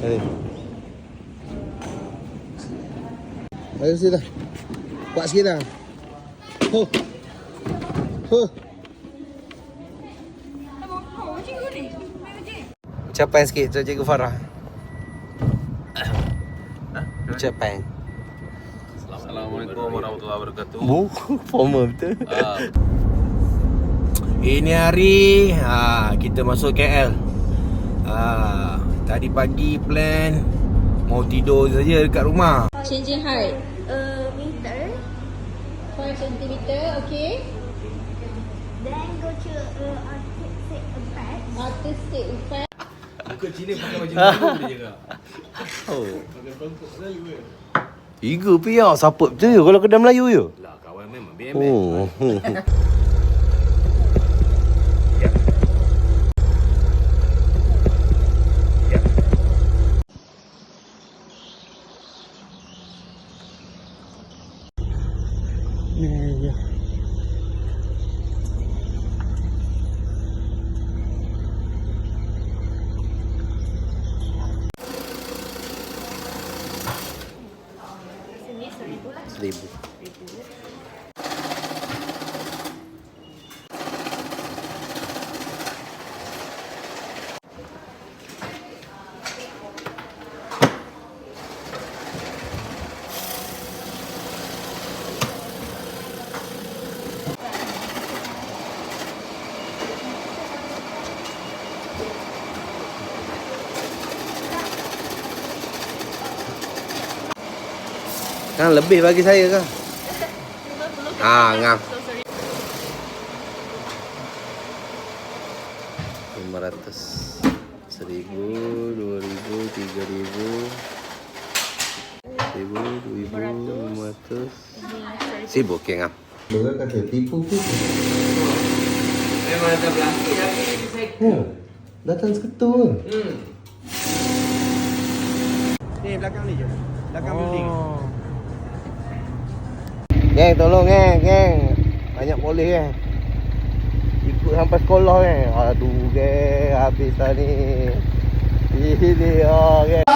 Ini. Ayo sini dah. Kuat sikit dah. Huh. Huh. Ucapan sikit untuk Cikgu Farah. Ucapan. Assalamualaikum warahmatullahi wabarakatuh. Bu, formal betul. Ah. Ini hari ha, kita masuk KL. Ha, tadi pagi plan mau tidur saja dekat rumah. Changing height. uh, meter, 5 cm, okay. then go to uh, artistic effect. Artistic effect. Muka Cina pakai baju biru dia cakap. Oh. Tiga pihak support betul je kalau kedai Melayu je. Lah kawan memang BMX. Oh. Seribu. Kan lebih bagi saya kan? Ah, ngam. Lima ratus, seribu, dua ribu, tiga ribu, seribu, dua ribu, lima ratus, seribu, okey ngam. Dengar kata tipu ke? Memang ada belakang tapi saya Ya, datang seketul. hmm. Ni belakang ni je. Belakang building. Geng tolong geng, geng. Banyak polis geng. Ikut sampai sekolah geng. Aduh geng, habis dah ni. Ini oh geng.